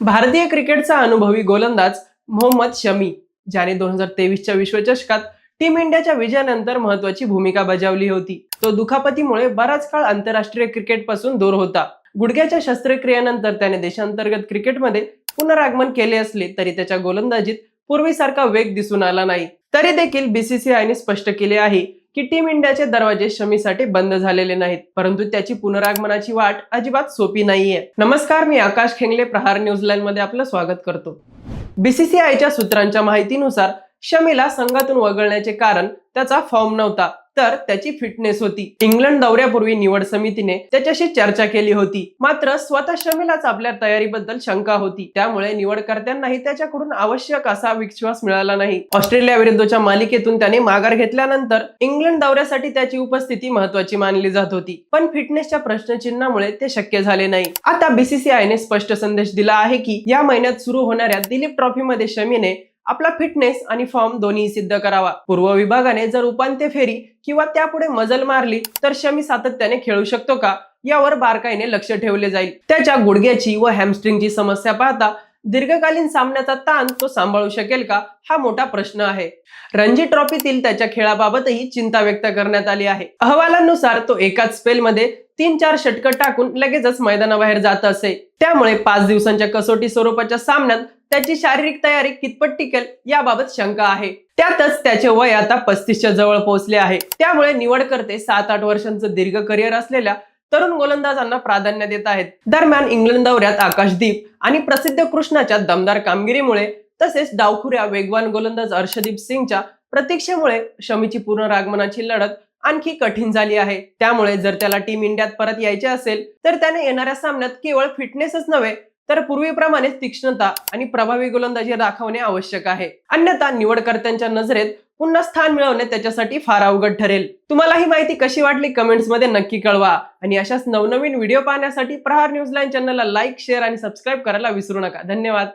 भारतीय क्रिकेटचा अनुभवी गोलंदाज मोहम्मद शमी ज्याने दोन हजार तेवीसच्या विश्वचषकात टीम इंडियाच्या विजयानंतर महत्वाची भूमिका बजावली होती. तो दुखापतीमुळे बराच काळ आंतरराष्ट्रीय क्रिकेटपासून दूर होता. गुडघ्याच्या शस्त्रक्रियेनंतर त्याने देशांतर्गत क्रिकेटमध्ये पुनरागमन केले असले तरी त्याच्या गोलंदाजीत पूर्वीसारखा वेग दिसून आला नाही. तरी देखील बीसीसीआयने स्पष्ट केले आहे की टीम इंडियाचे दरवाजे शमीसाठी बंद झालेले नाहीत परंतु त्याची पुनरागमनाची वाट अजिबात सोपी नाहीये. नमस्कार मी आकाश खेंगले प्रहार न्यूझीलंडमध्ये आपलं स्वागत करतो. बीसीसीआयच्या सूत्रांच्या माहितीनुसार शमीला संघातून वगळण्याचे कारण त्याचा फॉर्म नव्हता. तर त्याची फिटनेस होती. इंग्लंड दौऱ्यापूर्वी निवड समितीने त्याच्याशी चर्चा केली होती. मात्र स्वतः शमीलाच आपल्या तयारीबद्दल शंका होती. त्यामुळे निवडकर्त्यांनाही त्याच्याकडून आवश्यक असा विश्वास मिळाला नाही. ऑस्ट्रेलिया विरुद्धच्या मालिकेतून त्याने माघार घेतल्यानंतर इंग्लंड दौऱ्यासाठी त्याची उपस्थिती महत्वाची मानली जात होती. पण फिटनेसच्या प्रश्नचिन्हामुळे ते शक्य झाले नाही. आता बीसीसीआयने स्पष्ट संदेश दिला आहे की या महिन्यात सुरू होणाऱ्या दिलीप ट्रॉफीमध्ये शमीने आपला फिटनेस आणि फॉर्म दोन्ही सिद्ध करावा. पूर्व विभागाने जर उपांत्य फेरी किंवा त्यापुढे मजल मारली तर शमी सातत्याने खेळू शकतो का? यावर बारकाईने लक्ष ठेवले जाईल. त्याच्या गुडघ्याची व हॅमस्ट्रिंगची समस्या पाहता दीर्घकालीन सामन्याचा ताण तो सांभाळू शकेल का? हा मोठा प्रश्न आहे. रणजी ट्रॉफीतील त्याच्या खेळाबाबतही चिंता व्यक्त करण्यात आली आहे. अहवालानुसार तो एकाच स्पेलमध्ये तीन चार षटकं टाकून लगेचच मैदानाबाहेर जात असे. त्यामुळे पाच दिवसांच्या कसोटी स्वरूपाच्या सामन्यात त्याची शारीरिक तयारी कितपत टिकेल याबाबत शंका आहे. त्यातच त्याचे वय आता पस्तीसच्या जवळ पोहोचले आहे. त्यामुळे निवडकर्ते सात आठ वर्षांचं दीर्घ करिअर असलेल्या तरुण गोलंदाजांना प्राधान्य देत आहेत. दरम्यान इंग्लंड दौऱ्यात आकाशदीप आणि प्रसिद्ध कृष्णाच्या दमदार कामगिरीमुळे तसेच डावखुऱ्या वेगवान गोलंदाज अर्षदीप सिंगच्या प्रतीक्षेमुळे शमीची पुनरागमनाची लढत आणखी कठीण झाली आहे. त्यामुळे जर त्याला टीम इंडियात परत यायचे असेल तर त्याने येणाऱ्या सामन्यात केवळ फिटनेसच नव्हे तर पूर्वीप्रमाणे तीक्ष्णता आणि प्रभावी गोलंदाजी दाखवणे आवश्यक आहे. अन्यथा निवडकर्त्यांच्या नजरेत पुन्हा स्थान मिळवणे त्याच्यासाठी फार अवघड ठरेल. तुम्हाला ही माहिती कशी वाटली कमेंट्समध्ये नक्की कळवा. आणि अशाच नवनवीन व्हिडिओ पाहण्यासाठी प्रहार न्यूज लाईन चॅनलला लाईक शेअर आणि सबस्क्राईब करायला विसरू नका. धन्यवाद.